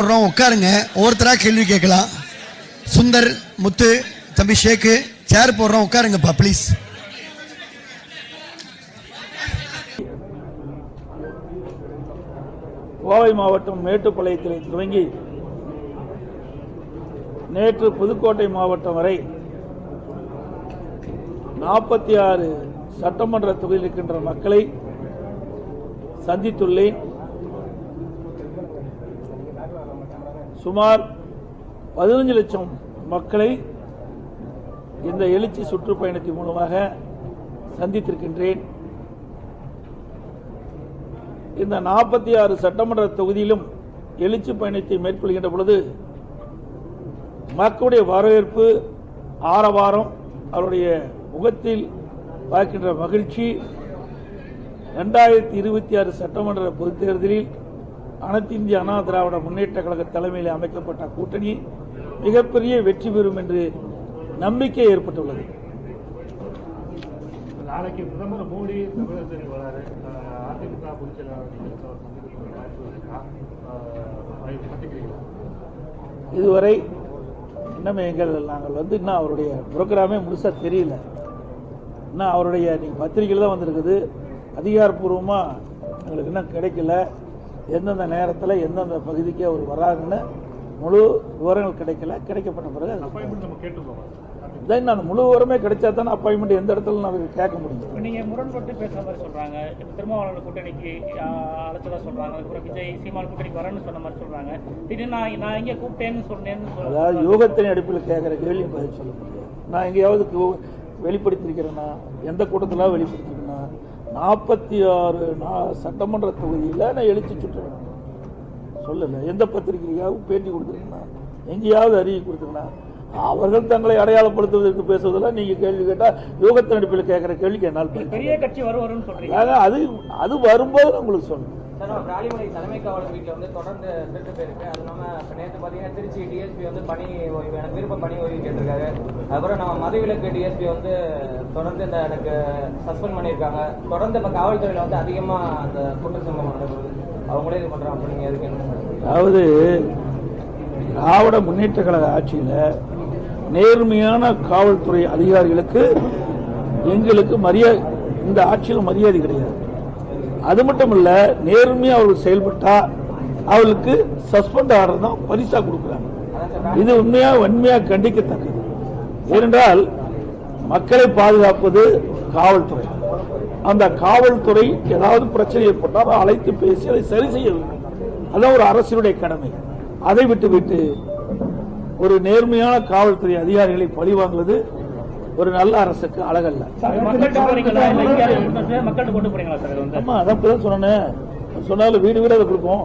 போடுறோம் உட்காருங்க. ஒருத்தராக கேள்வி கேட்கலாம். சுந்தர் முத்து தம்பி ஷேக்கு சேர் போடுறோம் உட்காருங்கப்பா ப்ளீஸ் கோவை மாவட்டம் மேட்டுப்பாளையத்தில் துவங்கி நேற்று புதுக்கோட்டை மாவட்டம் வரை நாற்பத்தி ஆறு சட்டமன்ற தொகுதியில் இருக்கின்ற மக்களை சந்தித்துள்ளேன். சுமார் பதினஞ்சு லட்சம் மக்களை இந்த எழுச்சி சுற்றுப்பயணத்தின் மூலமாக சந்தித்திருக்கின்றேன். இந்த நாற்பத்தி ஆறு சட்டமன்ற தொகுதியிலும் எழுச்சி பயணத்தை மேற்கொள்கின்ற பொழுது மக்களுடைய வரவேற்பு ஆரவாரம் அவருடைய முகத்தில் பார்க்கின்ற மகிழ்ச்சி ரெண்டாயிரத்தி இருபத்தி ஆறு சட்டமன்ற பொதுத் தேர்தலில் அனைத்து இந்திய அண்ணா திராவிட முன்னேற்ற கழக தலைமையில் அமைக்கப்பட்ட கூட்டணி மிகப்பெரிய வெற்றி பெறும் என்று நம்பிக்கை ஏற்பட்டுள்ளது. நாளைக்கு பிரதமர் மோடி தமிழகத்திற்கு வராரு. அதிமுக இதுவரை இன்னும் எங்கள் நாங்கள் வந்து இன்னும் அவருடைய ப்ரோக்ராமே முழுசாக தெரியல. இன்னும் அவருடைய நீங்கள் பத்திரிகையில் தான் வந்திருக்குது. அதிகாரப்பூர்வமாக எங்களுக்கு இன்னும் கிடைக்கல. எந்தெந்த நேரத்தில் எந்தெந்த பகுதிக்கு அவர் வராங்கன்னு முழு விவரங்கள் கிடைக்கல. கிடைக்கப்பட்ட பிறகு தென் நான் முழு விவரமே கிடைச்சா தான் அப்பாயின்மெண்ட் எந்த இடத்துல நான் கேட்க முடியும்? இப்போ நீங்கள் முரண்பட்டு பேசுகிற மாதிரி சொல்கிறாங்க இப்போ திருமாவளவன் கூட்டணிக்கு ஆஹ், அழைச்சதா சொல்கிறாங்க அதுக்கப்புறம் விஜய் சீமான் கூட்டணிக்கு வரேன்னு சொன்ன மாதிரி சொல்கிறாங்க திடீர்னு நான் நான் இங்கே கூப்பிட்டேன்னு சொன்னேன்னு அதாவது யோகத்தின் அடிப்பில் கேட்குற கேள்வி பதில் சொல்ல முடியாது. நான் எங்கேயாவது வெளிப்படுத்தியிருக்கிறேன்னா எந்த கூட்டத்தில் வெளிப்படுத்திருக்கேன்னா நாற்பத்தி ஆறு சட்டமன்ற தொகுதியில் நான் எழுச்சி சுற்றுறேன் சொல்லலை எந்த பத்திரிகையாகவும் பேட்டி கொடுத்துருக்கேன்னா எங்கேயாவது அறிக்கை கொடுத்துருக்கேன்னா அவர்கள் தங்களை அடையாளப்படுத்துவதற்கு பேசுவதெல்லாம் நீங்கள் கேள்வி கேட்டால் யோகத்தின் அடிப்பில் கேட்குற கேள்விக்கு என்னால் பெரிய கட்சி வரும். அது அது வரும்போது நான் உங்களுக்கு சொல்லுவேன் சார் நம்ம ராலிமலை தலைமை காவலர் வீட்டில் வந்து தொடர்ந்து திருட்டு போயிருக்கு. அது இல்லாமல் இப்போ நேற்று பார்த்தீங்கன்னா திருச்சி டிஎஸ்பி வந்து பணி ஓய்வு எனக்கு விருப்ப பணி ஓய்வு கேட்டிருக்காரு. அதுக்கப்புறம் நம்ம மதுவிலக்கு டிஎஸ்பி வந்து தொடர்ந்து இந்த எனக்கு சஸ்பெண்ட் பண்ணியிருக்காங்க. தொடர்ந்து இப்போ காவல்துறையில் வந்து அதிகமாக அந்த குற்ற சம்பவம் நடக்குது. அவங்களே இது பண்ணுறாங்க அப்படிங்க எதுக்கு என்ன அதாவது திராவிட முன்னேற்ற கழக ஆட்சியில் நேர்மையான காவல்துறை அதிகாரிகளுக்கு எங்களுக்கு மரியாதை இந்த ஆட்சியில் மரியாதை கிடையாது. அது மட்டும் இல்ல நேர்மையா அவர்கள் செயல்பட்டா அவளுக்கு சஸ்பெண்ட் ஆர்டர் தான் பரிசா கொடுக்குறாங்க. இது உண்மையா வன்மையா கண்டிக்கத்தக்கது. ஏனென்றால் மக்களை பாதுகாப்பது காவல்துறை. அந்த காவல்துறை ஏதாவது பிரச்சனை ஏற்பட்டால் அழைத்து பேசி அதை சரி செய்ய வேண்டும். அதான் ஒரு அரசினுடைய கடமை. அதை விட்டுவிட்டு ஒரு நேர்மையான காவல்துறை அதிகாரிகளை பழிவாங்குவது ஒரு நல்ல அரசுக்கு அழகல்ல. ஆமா அதான் சொன்னேன். சொன்னாலும் வீடு வீடா அதை கொடுப்போம்.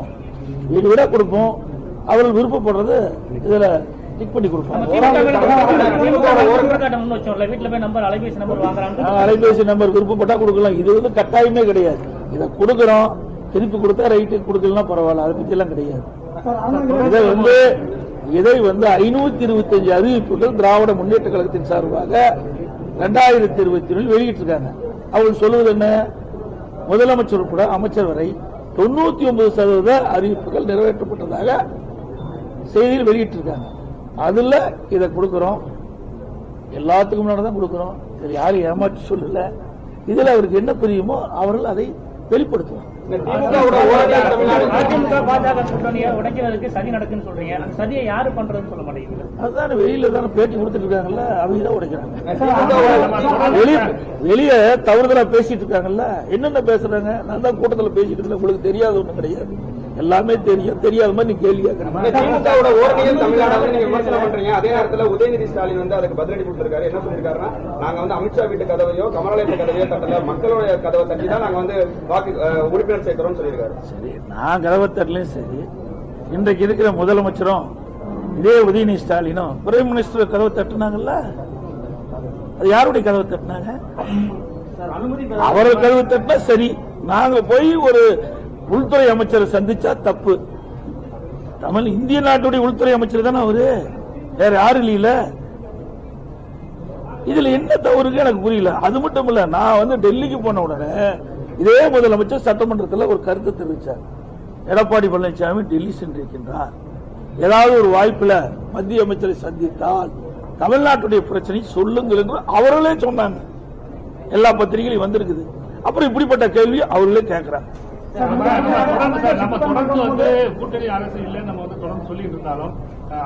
வீடு வீடா கொடுப்போம். அவர்கள் விருப்பப்படுறது இதுல டிக் பண்ணி கொடுப்பாங்க முன் வச்சோம்ல. வீட்டில் போய் நம்பர் அலைபேசி நம்பர் வாங்குறாங்க. நாங்க அலைபேசி நம்பர் விருப்பப்பட்டா கொடுக்கலாம். இது வந்து கட்டாயமே கிடையாது. இதை கொடுக்குறோம். திருப்பி கொடுத்தா ரைட்டு கொடுக்கலாம் பரவாயில்ல. அதை பத்தி எல்லாம் கிடையாது இதை வந்து இதை வந்து ஐநூத்தி இருபத்தஞ்சு அறிவிப்புகள் திராவிட முன்னேற்ற கழகத்தின் சார்பாக ரெண்டாயிரத்தி இருபத்தி ஒன்றில் வெளியிட்டிருக்காங்க. அவர்கள் சொல்லுவது என்ன? முதலமைச்சர் உட்பட அமைச்சர் வரை தொண்ணூத்தி ஒன்பது சதவீத அறிவிப்புகள் நிறைவேற்றப்பட்டதாக செய்தியில் வெளியிட்டிருக்காங்க. அதுல இதை கொடுக்கிறோம். எல்லாத்துக்கும் முன்னாடி தான் கொடுக்கிறோம். இது யாரும் ஏமாற்றி சொல்லல. இதுல அவருக்கு என்ன புரியுமோ அவர்கள் அதை வெளிப்படுத்துவார் அதிமுக பாஜக கூட்டணியை உடைக்கிறதுக்கு சதி நடக்குன்னு சொல்றீங்க. அந்த சதியை யாரு பண்றதுன்னு சொல்ல மாட்டேங்குது. அதுதானே வெளியில தானே பேட்டி கொடுத்துட்டு இருக்காங்கல்ல அவங்க தான் உடைக்கிறாங்க. வெளிய வெளிய தவறுதலா பேசிட்டு இருக்காங்கல்ல என்னென்ன பேசுறாங்க? நான் தான் கூட்டத்துல பேசிட்டு இருக்கேன் உங்களுக்கு தெரியாத ஒண்ணும் கிடையாது. எல்லாமே தெரியும். தெரியாத மாதிரி நீ கேள்வி பண்றீங்க. அதே நேரத்துல உதயநிதி ஸ்டாலின் வந்து அதுக்கு பதிலடி கொடுத்திருக்காரு. என்ன சொல்லிருக்காருன்னா நாங்க வந்து அமித்ஷா வீட்டு கதவையோ கமலாலயத்து கதவையோ தட்டல மக்களோட கதவை தட்டி தான் நாங்க வந்து வாக்கு உறுப்பினர் சேர்க்கிறோம்னு சொல்லியிருக்காரு. சரி நான் கதவத்தரலையும் சரி இன்றைக்கு இருக்கிற முதலமைச்சரும் இதே உதயநிதி ஸ்டாலினும் பிரைம் மினிஸ்டர் கதவை தட்டுனாங்கல்ல? அது யாருடைய கதவை தட்டினாங்க? அவர்கள் கதவு தட்டினா சரி. நாங்க போய் ஒரு உள்துறை அமைச்சரை சந்திச்சா தப்பு. தமிழ் இந்திய நாட்டுடைய உள்துறை அமைச்சர் தானே அவரு? வேற யாரும் இல்லையில? இதுல என்ன தவறுக்கு எனக்கு புரியல. அது மட்டும் இல்ல நான் வந்து டெல்லிக்கு போன உடனே இதே முதலமைச்சர் சட்டமன்றத்தில் ஒரு கருத்து தெரிவித்தார் எடப்பாடி பழனிசாமி டெல்லி சென்றிருக்கின்றார். ஏதாவது ஒரு வாய்ப்புல மத்திய அமைச்சரை சந்தித்தால் தமிழ்நாட்டுடைய பிரச்சனை சொல்லுங்கள் என்று அவர்களே சொன்னாங்க. எல்லா பத்திரிகையிலும் வந்திருக்குது. அப்புறம் இப்படிப்பட்ட கேள்வி அவர்களே கேட்கிறாங்க. தொடர்ந்து சார் நம்ம தொடர்ந்து வந்து கூட்டணி அரசு இல்லைன்னு நம்ம வந்து தொடர்ந்து சொல்லிட்டு இருந்தாலும்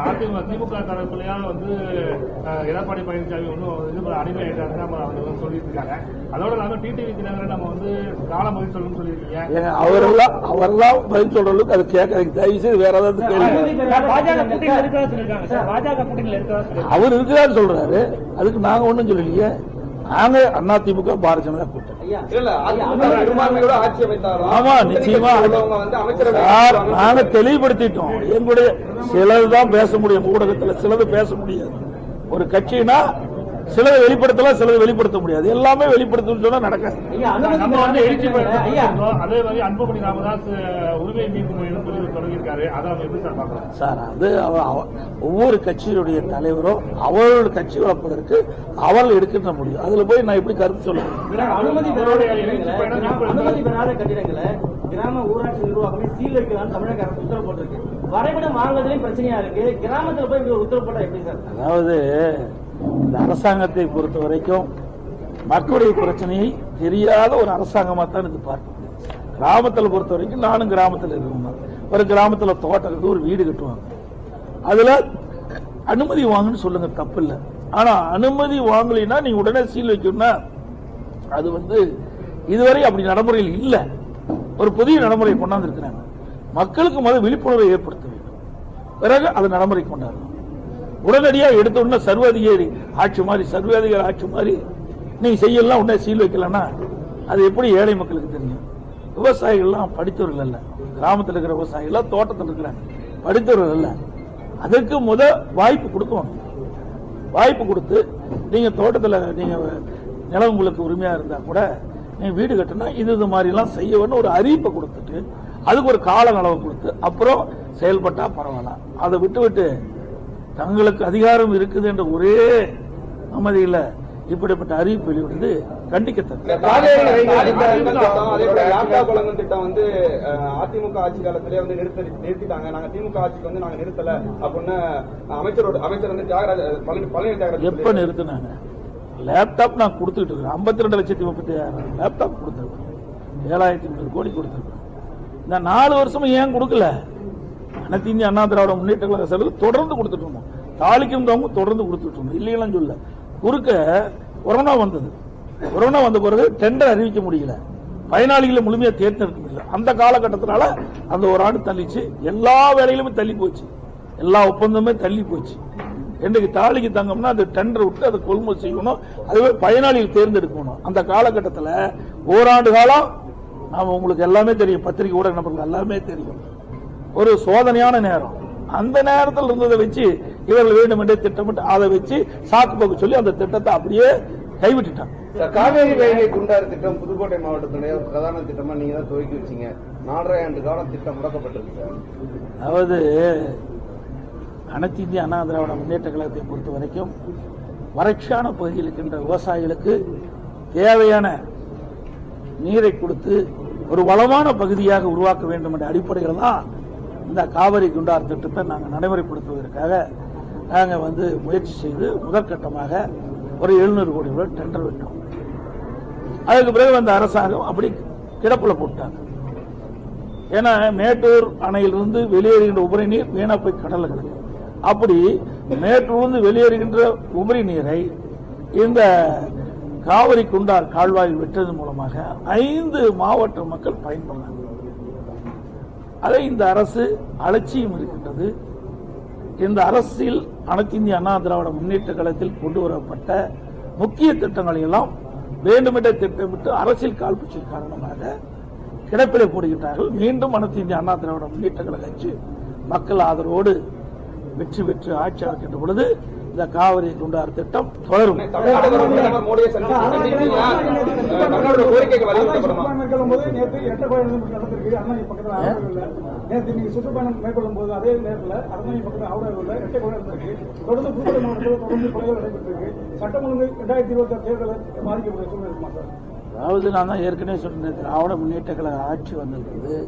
அதிமுக திமுக தரப்புலயா வந்து எடப்பாடி பழனிசாமி ஒன்றும் இது அடிமை ஆயிட்டாருன்னு நம்ம அவங்க வந்து சொல்லிட்டு இருக்காங்க. அதோட இல்லாம டிடிவி தினகரன் நம்ம வந்து காலம் பதில் சொல்லணும்னு சொல்லியிருக்கீங்க. அவரெல்லாம் அவரெல்லாம் பதில் சொல்ற அளவுக்கு அது கேட்கறதுக்கு தயவு செய்து வேற ஏதாவது கேள்வி அவர் இருக்கிறாரு சொல்றாரு. அதுக்கு நாங்க ஒண்ணும் சொல்லலையே. நாங்க அதிமுக பாரதிய ஜனதா கூட்டணி. ஆமா நிச்சயமா. நாங்க தெளிவுபடுத்திட்டோம். எங்களுடைய சிலதுதான் பேச முடியும். ஊடகத்துல சிலது பேச முடியாது. ஒரு கட்சினா சிலதை வெளிப்படுத்தலாம் சிலதை வெளிப்படுத்த முடியாது. எல்லாமே வெளிப்படுத்தணும்னு சொன்னா நடக்காது. நம்ம வந்து எழுச்சி அதே மாதிரி அன்புமணி ராமதாஸ் உரிமை மீட்பு தொடங்கியிருக்காரு. அதை எப்படி சார் பார்க்கலாம் சார் அது ஒவ்வொரு கட்சியுடைய தலைவரும் அவர்களோட கட்சி வளர்ப்பதற்கு அவர்கள் எடுக்கின்ற முடியும் அதுல போய் நான் எப்படி கருத்து சொல்ல அனுமதி பெறாத கட்டிடங்களை, கிராம- எப்படி அனுமதி பெறாத கட்டிடங்களை கிராம ஊராட்சி நிர்வாகமே சீல் வைக்கலாம்னு தமிழக அரசு உத்தரவு போட்டிருக்கு. வரைபடம் வாங்குறதுலயும் பிரச்சனையா இருக்கு. கிராமத்துல போய் உத்தரவு போட்டா எப்படி சார்? அதாவது இந்த அரசாங்கத்தை பொறுத்த வரைக்கும் மக்களுடைய பிரச்சனையை தெரியாத ஒரு அரசாங்கமாக தான் இது பார்க்க முடியும் கிராமத்தில் பொறுத்த வரைக்கும் நானும் கிராமத்தில் இருக்கணும் ஒரு கிராமத்தில் தோட்டம் கட்டி ஒரு வீடு கட்டுவாங்க. அதில் அனுமதி வாங்குன்னு சொல்லுங்க தப்பு இல்லை. ஆனால் அனுமதி வாங்கலைன்னா நீங்கள் உடனே சீல் வைக்கணும்னா அது வந்து இதுவரை அப்படி நடைமுறையில் இல்லை. ஒரு புதிய நடைமுறை கொண்டாந்துருக்கிறாங்க. மக்களுக்கு முதல் விழிப்புணர்வை ஏற்படுத்த வேண்டும். பிறகு அது நடைமுறை கொண்டாடணும். உடனடியாக எடுத்த உடனே சர்வாதிகாரி ஆட்சி மாதிரி சர்வாதிகாரி ஆட்சி மாதிரி நீ செய்யலாம் உடனே சீல் வைக்கலன்னா அது எப்படி ஏழை மக்களுக்கு தெரியும்? விவசாயிகள்லாம் படித்தவர்கள் அல்ல. கிராமத்தில் இருக்கிற விவசாயிகள்லாம் தோட்டத்தில் இருக்கிறாங்க படித்தவர்கள் அல்ல. அதுக்கு முத வாய்ப்பு கொடுக்கணும். வாய்ப்பு கொடுத்து நீங்க தோட்டத்தில் நீங்க நிலம் உங்களுக்கு உரிமையா இருந்தா கூட நீங்கள் வீடு கட்டினா இது இது மாதிரிலாம் செய்யணும்னு ஒரு அறிவிப்பை கொடுத்துட்டு அதுக்கு ஒரு கால அளவு கொடுத்து அப்புறம் செயல்பட்டா பரவாயில்ல. அதை விட்டு விட்டு தங்களுக்கு அதிகாரம் இருக்குது என்ற ஒரே அமைதியில் இப்படிப்பட்ட அறிவிப்பு வெளியிடுவது கண்டிக்கத்தக்கது. திட்டம், வந்து அதிமுக ஆட்சி காலத்திலே வந்து நிறுத்தி நிறுத்திட்டாங்க. நாங்க திமுக ஆட்சிக்கு வந்து நாங்க நிறுத்தல அப்படின்னு அமைச்சரோட அமைச்சர் வந்து தியாகராஜ பழனி பழனி தியாகராஜ் எப்ப நிறுத்தினாங்க? லேப்டாப் நான் கொடுத்துட்டு இருக்கிறேன். ஐம்பத்தி ரெண்டு லட்சத்தி முப்பத்தி ஆயிரம் லேப்டாப் கொடுத்துருக்கேன். ஏழாயிரத்தி முப்பது கோடி கொடுத்துருக்கேன். இந்த நாலு வருஷமும் ஏன் கொடுக்கல? அனைத்து இந்திய அண்ணா திராவிட முன்னேற்ற கழக செலவு தொடர்ந்து கொடுத்துட்டு இருந்தோம். தாலிக்கும் தவங்க தொடர்ந்து கொடுத்துட்டு இருந்தோம். இல்லையெல்லாம் சொல்ல. குறுக்க கொரோனா வந்தது. கொரோனா வந்த பிறகு டெண்டர் அறிவிக்க முடியல. பயனாளிகளை முழுமையாக தேர்ந்தெடுக்க முடியல. அந்த காலகட்டத்தினால அந்த ஒரு ஆண்டு தள்ளிச்சு. எல்லா வேலையிலுமே தள்ளி போச்சு. எல்லா ஒப்பந்தமே தள்ளி போச்சு. இன்றைக்கு தாலிக்கு தங்கம்னா அது டெண்டர் விட்டு அதை கொள்முதல் செய்யணும். அதுவே பயனாளிகள் தேர்ந்தெடுக்கணும். அந்த காலகட்டத்தில் ஓராண்டு காலம் நாம உங்களுக்கு எல்லாமே தெரியும். பத்திரிகை ஊடக நபர்கள் எல்லாமே தெரியும். ஒரு சோதனையான நேரம். அந்த நேரத்தில் இருந்ததை வச்சு இவர்கள் வேண்டுமென்றே திட்டமிட்டு அதை வச்சு சாக்கு போக்கு சொல்லி அந்த திட்டத்தை அப்படியே கைவிட்டுட்டாங்க. காவேரி ரயில்வே குண்டாறு திட்டம் புதுக்கோட்டை மாவட்டத்துடைய பிரதான திட்டமா நீங்க தான் துவக்கி வச்சீங்க. நாலரை ஆண்டு காலம் திட்டம் முடக்கப்பட்டிருக்கு அதாவது அனைத்து இந்திய அண்ணா திராவிட முன்னேற்ற கழகத்தை பொறுத்த வரைக்கும் வறட்சியான பகுதியில் இருக்கின்ற விவசாயிகளுக்கு தேவையான நீரை கொடுத்து ஒரு வளமான பகுதியாக உருவாக்க வேண்டும் என்ற அடிப்படையில் தான் இந்த காவிரி குண்டார் திட்டத்தை நாங்கள் நடைமுறைப்படுத்துவதற்காக நாங்கள் வந்து முயற்சி செய்து முதற்கட்டமாக ஒரு எழுநூறு கோடி ரூபாய் டெண்டர் விட்டோம். அதுக்கு பிறகு அந்த அரசாங்கம் அப்படி கிடப்பில் போட்டாங்க. ஏன்னா மேட்டூர் அணையிலிருந்து வெளியேறுகின்ற உபரி நீர் வீணா போய் கடலில் கிடக்கு அப்படி மேட்டூர்ந்து வெளியேறுகின்ற உபரி நீரை இந்த காவிரி குண்டார் கால்வாயில் விட்டதன் மூலமாக ஐந்து மாவட்ட மக்கள் பயன்படுறாங்க அதை இந்த அரசு அலட்சியம் இருக்கின்றது. இந்த அரசில் அனைத்து இந்திய அண்ணா திராவிட முன்னேற்ற கழகத்தில் கொண்டு வரப்பட்ட முக்கிய திட்டங்களை எல்லாம் வேண்டுமென்றே திட்டமிட்டு அரசியல் காழ்ப்புச்சின் காரணமாக கிடப்பிலே போடுகின்றார்கள். மீண்டும் அனைத்து இந்திய அண்ணா திராவிட முன்னேற்ற கழக கட்சி மக்கள் ஆதரவோடு வெற்றி பெற்று ஆட்சி அமைக்கின்ற பொழுது இந்த காவிரி குண்டார் திட்டம் தொடரும் நேற்று நீங்க சுற்றுப்பயணம் மேற்கொள்ளும் போது அதே நேரத்தில் அரணாங்கி பக்கத்தில் ஆவூரில் உள்ள எட்டப்பாளையம் நடந்திருக்கு தொடர்ந்து புதுக்கோட்டை மாவட்டத்தில் தொடர்ந்து கொலைகள் நடைபெற்றிருக்கு சட்டம் ஒழுங்கு ரெண்டாயிரத்தி இருபத்தி ஆறு தேர்தலை பாதிக்கக்கூடிய சூழ்நிலை இருக்குமா சார் அதாவது நான் தான் ஏற்கனவே சொன்னேன் திராவிட முன்னேற்ற கழக ஆட்சி வந்திருக்கிறது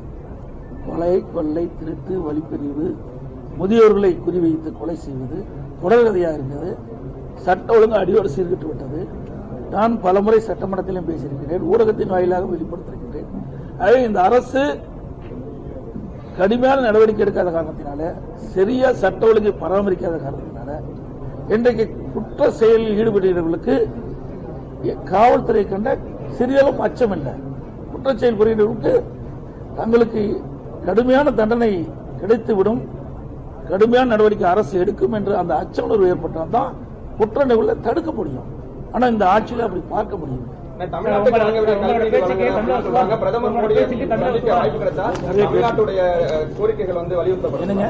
கொலை கொள்ளை திருட்டு வழிப்பிரிவு முதியோர்களை குறிவைத்து கொலை செய்வது தொடர்கதையாக இருந்தது சட்ட ஒழுங்கு அடியோடு சீர்கிட்டு விட்டது. நான் பலமுறை சட்டமன்றத்திலும் பேசியிருக்கிறேன். ஊடகத்தின் வாயிலாக வெளிப்படுத்தியிருக்கிறேன். ஆகவே இந்த அரசு கடுமையான நடவடிக்கை எடுக்காத காரணத்தினால சரியா சட்ட ஒழுங்கை பராமரிக்காத காரணத்தினால இன்றைக்கு குற்ற செயலில் ஈடுபடுகிறவர்களுக்கு காவல்துறை கண்ட சிறியளவும் அச்சம் இல்லை. குற்றச்செயல் புரிகிறவர்களுக்கு தங்களுக்கு கடுமையான தண்டனை கிடைத்துவிடும். கடுமையான நடவடிக்கை அரசு எடுக்கும் என்று அந்த அச்ச உணர்வு ஏற்பட்டால் தான் குற்ற நிகழ்வை தடுக்க முடியும். ஆனா இந்த ஆட்சியில் அப்படி பார்க்க முடியும். கோரிக்கைகள் வந்து வலியுறுத்தப்படும். என்னங்க?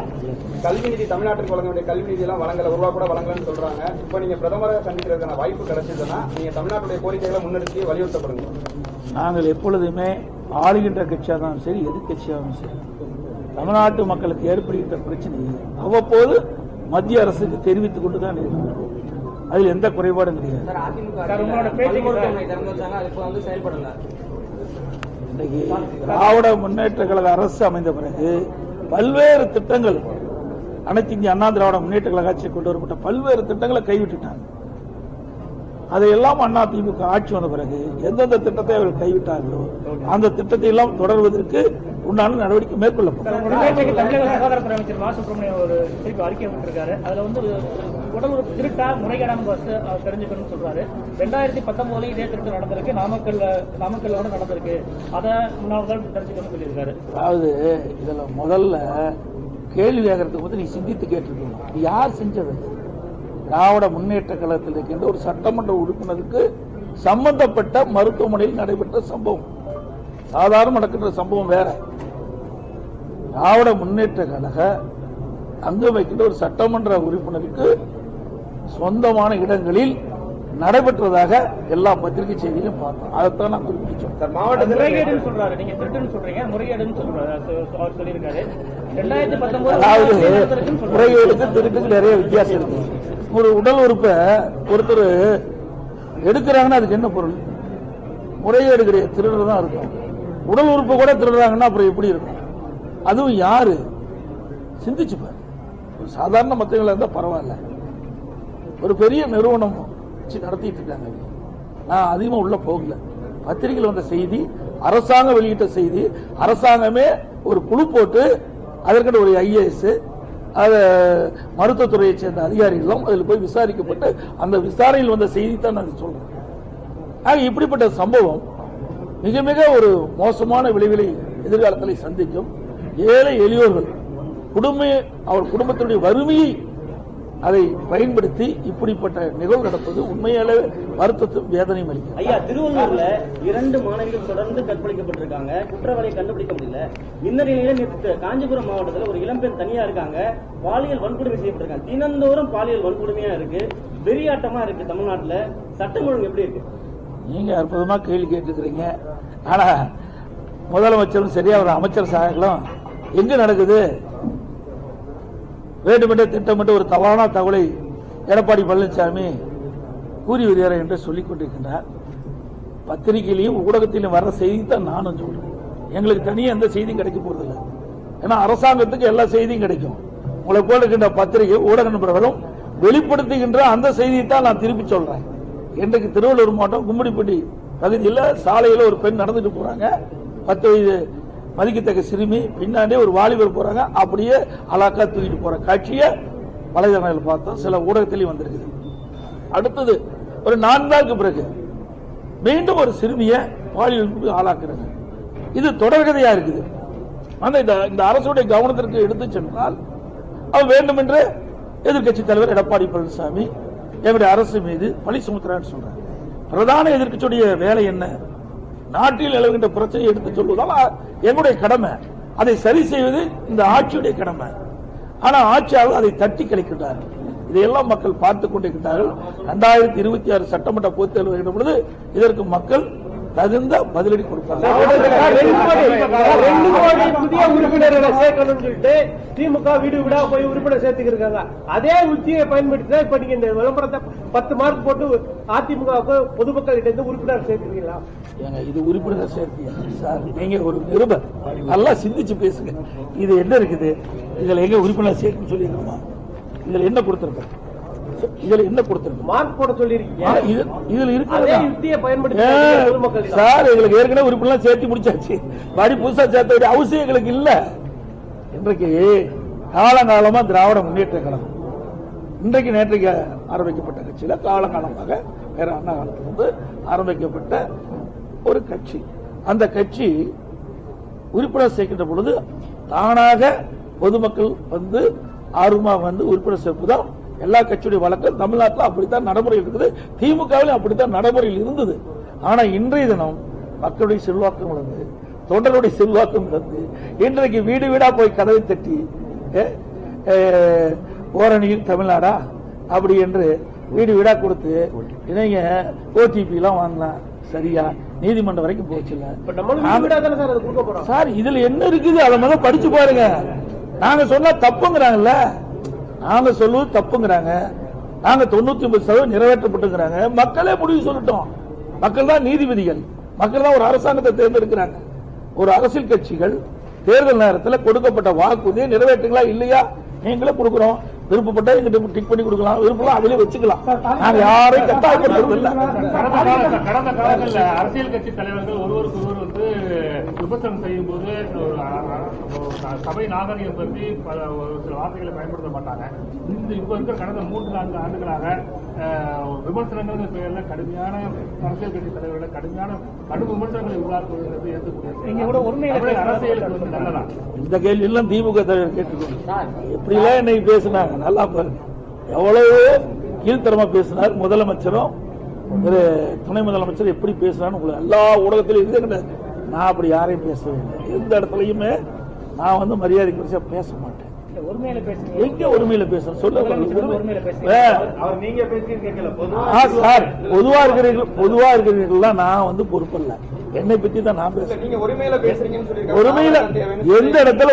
கல்வி நிதி தமிழ்நாட்டுக்கு வழங்க வேண்டிய கல்வி நிதி எல்லாம் வழங்கல. ஒரு கூட வழங்கலன்னு சொல்றாங்க. இப்போ நீங்க பிரதமரை சந்திக்கிறதுக்கான வாய்ப்பு கிடைச்சதுன்னா நீங்க தமிழ்நாட்டுடைய கோரிக்கைகளை முன்னெடுத்து வலியுறுத்தப்படுங்க. நாங்கள் எப்பொழுதுமே ஆளுகின்ற கட்சியாகவும் சரி எதிர்கட்சியாகவும் சரி. தமிழ்நாட்டு மக்களுக்கு ஏற்படுகின்ற பிரச்சனையை அவ்வப்போது மத்திய அரசுக்கு தெரிவித்துக் கொண்டு தான் இருக்கிறோம் அதில் எந்த குறைபாடும் கிடையாது. திராவிட முன்னேற்ற கழக அரசு அமைந்த பிறகு பல்வேறு திட்டங்கள் அனைத்து இந்திய அண்ணா திராவிட முன்னேற்ற கழக ஆட்சியில் கொண்டு வரப்பட்ட பல்வேறு திட்டங்களை கைவிட்டுட்டாங்க. அதையெல்லாம் அண்ணா திமுக ஆட்சி வந்த பிறகு எந்தெந்த திட்டத்தை அவர்கள் கைவிட்டார்களோ அந்த திட்டத்தை எல்லாம் தொடர்வதற்கு உண்டான நடவடிக்கை மேற்கொள்ளப்படும். தமிழக சுகாதாரத்துறை அமைச்சர் மா சுப்பிரமணியம் ஒரு திருப்பி அறிக்கை விட்டுருக்காரு அதுல வந்து உடல் உறுப்பு திருட்டா முறைகேடான பஸ் தெரிஞ்சுக்கணும்னு சொல்றாரு. ரெண்டாயிரத்தி பத்தொன்பதுல இதே திருட்டு நடந்திருக்கு. நாமக்கல்ல நாமக்கல்லோட நடந்திருக்கு. அதை முன்னாள் தெரிஞ்சுக்கணும்னு சொல்லியிருக்காரு. அதாவது இதுல முதல்ல கேள்வி கேட்கறதுக்கு வந்து நீ சிந்தித்து கேட்டிருக்கணும். இது யார் செஞ்சது? திராவிட முன்னேற்ற கழகத்தில் இருக்கின்ற ஒரு சட்டமன்ற உறுப்பினருக்கு சம்பந்தப்பட்ட மருத்துவமனையில் நடைபெற்ற சம்பவம். சாதாரண நடக்கின்ற சம்பவம் வேற. திராவிட முன்னேற்ற கழக அங்கு வைக்கின்ற ஒரு சட்டமன்ற உறுப்பினருக்கு சொந்தமான இடங்களில் நடைபெற்றதாக எல்லா பத்திரிகை செய்தியிலும் பார்த்தோம். அதைத்தான் நான் குறிப்பிட்டோம் சார் மாவட்டத்தில் முறைகேடுன்னு சொல்றாரு. நீங்க திருட்டுன்னு சொல்றீங்க. முறைகேடுன்னு சொல்லியிருக்காரு. ரெண்டாயிரத்தி பத்தொன்பது அதாவது முறைகேடுக்கு திருட்டுக்கு நிறைய வித்தியாசம் இருக்கு. ஒரு உடல் உறுப்பை ஒருத்தர் எடுக்கிறாங்கன்னா அதுக்கு என்ன பொருள்? முறைகேடு கிடையாது. திருடுறது தான் இருக்கும் உடல் உறுப்பு கூட திருடுறாங்கன்னா அப்புறம் எப்படி இருக்கும்? அதுவும் யாரு? சிந்திச்சு பாரு. ஒரு சாதாரண மத்தவங்களா இருந்தா பரவாயில்ல. ஒரு பெரிய நிறுவனம் வச்சு நடத்திட்டு இருக்காங்க. நான் அதிகமாக உள்ள போகல. பத்திரிகையில் வந்த செய்தி அரசாங்கம் வெளியிட்ட செய்தி அரசாங்கமே ஒரு குழு போட்டு அதற்கென ஒரு ஐஏஎஸ் அத மருத்துவத்துறையை சேர்ந்த அதிகாரிகளும் அதில் போய் விசாரிக்கப்பட்டு அந்த விசாரணையில் வந்த செய்தி தான் நான் சொல்றேன். ஆக இப்படிப்பட்ட சம்பவம் மிக மிக ஒரு மோசமான விளைவுகளை எதிர்காலத்தில் சந்திக்கும். ஏழை எளியோர்கள் குடும்ப அவர் குடும்பத்தினுடைய வறுமையை அதை பயன்படுத்தி இப்படிப்பட்ட நிகழ்வு நடப்பது உண்மையாலே வருத்தத்தும் வேதனையும் அளிக்கும் ஐயா திருவள்ளூர்ல இரண்டு மாணவிகள் தொடர்ந்து கற்பழிக்கப்பட்டிருக்காங்க. குற்றவாளியை கண்டுபிடிக்க முடியல. இந்த நிலையில நேற்று காஞ்சிபுரம் மாவட்டத்துல ஒரு இளம்பெண் தனியா இருக்காங்க. பாலியல் வன்கொடுமை செய்யப்பட்டிருக்காங்க. தினந்தோறும் பாலியல் வன்கொடுமையா இருக்கு. வெறியாட்டமா இருக்கு தமிழ்நாட்டுல. சட்டம் ஒழுங்கு எப்படி இருக்கு? நீங்க அற்புதமா கேள்வி கேட்டுக்கிறீங்க ஆனா முதலமைச்சரும் சரியா ஒரு அமைச்சர் சாயங்களும் எங்க நடக்குது? வேண்டுமென்ற திட்டமிட்டு ஒரு தவறான தகவலை எடப்பாடி பழனிசாமி கூறி வருகிறார் என்று சொல்லிக் கொண்டிருக்கின்றார். பத்திரிகையிலையும் ஊடகத்திலையும் வர்ற செய்தி தான் நானும் சொல்றேன். எங்களுக்கு தனியாக எந்த செய்தியும் கிடைக்க போறதில்லை. ஏன்னா அரசாங்கத்துக்கு எல்லா செய்தியும் கிடைக்கும். உங்களை போல இருக்கின்ற பத்திரிகை ஊடக நண்பர்களும் வெளிப்படுத்துகின்ற அந்த செய்தியை தான் நான் திருப்பி சொல்றேன். இன்றைக்கு திருவள்ளூர் மாவட்டம் கும்மிடிப்பட்டி பகுதியில் சாலையில் ஒரு பெண் நடந்துட்டு போறாங்க. பத்து வயது மதிக்கத்தக்க சிறுமி பின்னாடியே ஒரு வாலிபர் போறாங்க அப்படியே அலாக்கா தூக்கிட்டு போற காட்சியை வலைதளங்களில் பார்த்தோம். சில ஊடகத்திலையும் வந்திருக்குது. அடுத்தது ஒரு நான்காக்கு பிறகு மீண்டும் ஒரு சிறுமியை பாலியல் ஆளாக்குறாங்க. இது தொடர்கதையா இருக்குது. ஆனா இந்த இந்த அரசுடைய கவனத்திற்கு எடுத்து சென்றால் அவர் வேண்டுமென்று எதிர்க்கட்சி தலைவர் எடப்பாடி பழனிசாமி எங்களுடைய அரசு மீது பழி சுமத்துறான்னு சொல்றாரு. பிரதான எதிர்க்கட்சியுடைய வேலை என்ன? நாட்டில் நிலவுகின்ற பிரச்சனையை எடுத்து சொல்வதால் என்னுடைய கடமை. அதை சரி செய்வது இந்த ஆட்சியுடைய கடமை. ஆனா ஆட்சியாளர் அதை தட்டி கழிக்கின்றார்கள் இதையெல்லாம் மக்கள் பார்த்துக் கொண்டிருக்கிறார்கள் இரண்டாயிரத்தி இருபத்தி ஆறு சட்டமன்ற பொதுத் தேர்தல் வருகின்ற பொழுது இதற்கு மக்கள் தகுந்த பதிலடி கொடுப்பாங்க சொல்லிட்டு திமுக வீடு வீடா போய் உறுப்பினர் சேர்த்துக்கிருக்காங்க. அதே உத்தியை பயன்படுத்தி இப்ப நீங்க இந்த விளம்பரத்தை பத்து மார்க் போட்டு அதிமுக பொதுமக்கள் கிட்ட இருந்து உறுப்பினர் சேர்த்துக்கிறீங்களா? ஏங்க இது உறுப்பினர் சேர்த்தியா சார் நீங்க ஒரு நிருபர். நல்லா சிந்திச்சு பேசுங்க. இது என்ன இருக்குது? இதுல எங்க உறுப்பினர் சேர்க்கணும் சொல்லிருக்கோமா இதுல என்ன கொடுத்திருக்கோம்? இதுல என்ன கொடுத்திருக்கோம்? மார்க் போட சொல்லிருக்கீங்க இது- இதுல அதே இருக்கு யுக்தியை பயன்படுத்தி. சார் எங்களுக்கு ஏற்கனவே உறுப்பினர் சேர்த்து முடிச்சாச்சு. மறுபடி புதுசா சேர்த்த வேண்டிய அவசியம் எங்களுக்கு இல்ல. இன்றைக்கு காலங்காலமா திராவிட முன்னேற்ற கழகம் இன்றைக்கு நேற்றைக்கு ஆரம்பிக்கப்பட்ட கட்சியில காலங்காலமாக வேற அண்ணா காலத்திலிருந்து ஆரம்பிக்கப்பட்ட ஒரு கட்சி. அந்த கட்சி உறுப்பினர் சேர்க்கின்ற பொழுது தானாக பொதுமக்கள் வந்து ஆர்வமாக வந்து உறுப்பினர் சேர்ப்புதான் எல்லா கட்சியுடைய வழக்கம். தமிழ்நாட்டில் அப்படித்தான் நடைமுறையில் இருக்குது. திமுகவிலும் அப்படித்தான் நடைமுறையில் இருந்தது. ஆனா இன்றைய தினம் மக்களுடைய செல்வாக்கம் வளர்ந்து தொண்டருடைய செல்வாக்கம் வளர்ந்து இன்றைக்கு வீடு வீடா போய் கதவை தட்டி ஓரணியில் தமிழ்நாடா? அப்படி என்று வீடு வீடா கொடுத்து இணைங்க ஓடிபி எல்லாம் வாங்கலாம் சரியா? நீதிமன்றம் வரைக்கும் போறோம். சார் இதுல என்ன இருக்குது? அதை முதல்ல படிச்சு பாருங்க. நாங்க சொன்னா தப்புங்கிறாங்கல்ல? நாங்க சொல்லுவது தப்புங்கிறாங்க. நாங்க தொண்ணூத்தி ஒன்பது சதவீதம் நிறைவேற்றப்பட்டுங்கிறாங்க மக்களே முடிவு சொல்லட்டும். மக்கள் தான் நீதிபதிகள். மக்கள் தான் ஒரு அரசாங்கத்தை தேர்ந்தெடுக்கிறாங்க. ஒரு அரசியல் கட்சிகள் தேர்தல் நேரத்தில் கொடுக்கப்பட்ட வாக்குறுதியை நிறைவேற்றுங்களா இல்லையா? நீங்களே கொடுக்குறோம். விருப்பப்பட்டா எங்கிட்ட டிக் பண்ணி கொடுக்கலாம். விருப்பம் அதிலே வச்சுக்கலாம். நாங்க யாரையும் கட்டாயப்படுத்துறது இல்லை கடந்த கால கடந்த காலங்கள்ல அரசியல் கட்சி தலைவர்கள் ஒருவருக்கு ஒருவர் வந்து விமர்சனம் செய்யும் போது சபை நாகரிகம் பற்றி பல ஒரு சில வார்த்தைகளை பயன்படுத்த மாட்டாங்க. இந்த இப்ப இருக்கிற கடந்த மூன்று நான்கு ஆண்டுகளாக விமர்சனங்கள் பெயர்ல கடுமையான அரசியல் கட்சி தலைவர்களை கடுமையான கடும் விமர்சனங்களை உருவாக்குவது ஏற்கக்கூடிய நீங்க கூட உண்மையில தமிழக அரசியலுக்கு வந்து நல்லதா இந்த கேள்வி எல்லாம் திமுக தலைவர் கேட்டுக்கோங்க எப்படி எல்லாம் இன்னைக்கு பேசினாங்க? நல்லா பாருங்க. எவ்வளவு கீழ்த்தரமா பேசினார் முதலமைச்சரும் ஒரு துணை முதலமைச்சர் எப்படி பேசினான்னு உங்களுக்கு எல்லா ஊடகத்திலும் இது கிடையாது. நான் அப்படி யாரையும் பேசவே இல்லை. எந்த இடத்துலயுமே நான் வந்து மரியாதை குறிச்சா பேச மாட்டேன். எங்க உரிமையில பேசுறேன் சொல்ல சார் பொதுவா இருக்கிறீர்கள் பொதுவா இருக்கிறீர்கள் நான் வந்து பொறுப்பல்ல. என்னை பத்தி தான் நான் பேசுறேன். ஒருமையில ஒருமையில எந்த இடத்துல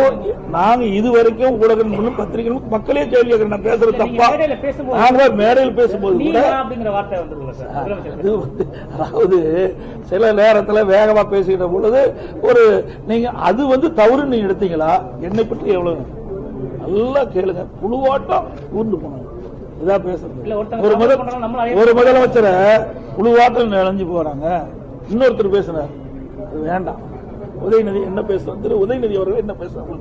நாங்க இது வரைக்கும் ஊடகங்களும் பத்திரிகைகளும் மக்களே கேள்வி கேட்கிறேன். நான் பேசுறது தப்பா? மேடையில பேசும்போது நாங்க மேடையில் பேசும்போது கூட நீங்க அப்படிங்கிற வார்த்தை வந்துருக்குல்ல சார் முதலமைச்சர் அது வந்து அதாவது சில நேரத்துல வேகமா பேசுகிற பொழுது ஒரு நீங்க அது வந்து தவறு நீங்க எடுத்தீங்களா? என்னை பற்றி எவ்வளவு நல்லா கேளுங்க. புழுவாட்டம் ஊர்ந்து போனாங்க. இதா பேசுறது. ஒரு முதல் ஒரு முதலமைச்சரை புழுவாட்டம் நினைஞ்சு போறாங்க. இன்னொருத்தர் பேசுனார் அது வேண்டாம். உதயநிதி என்ன பேசுறாங்க திரு உதயநிதி அவர்கள் என்ன பேசுறாங்க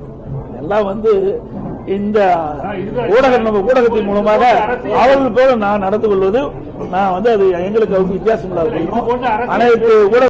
எல்லாம் வந்து இந்த ஊடகம் நம்ம ஊடகத்தின் மூலமாக அவர்கள் போல நான் நடந்து கொள்வது நான் வந்து அது எங்களுக்கு வித்தியாசம் இல்லாத. அனைத்து ஊடக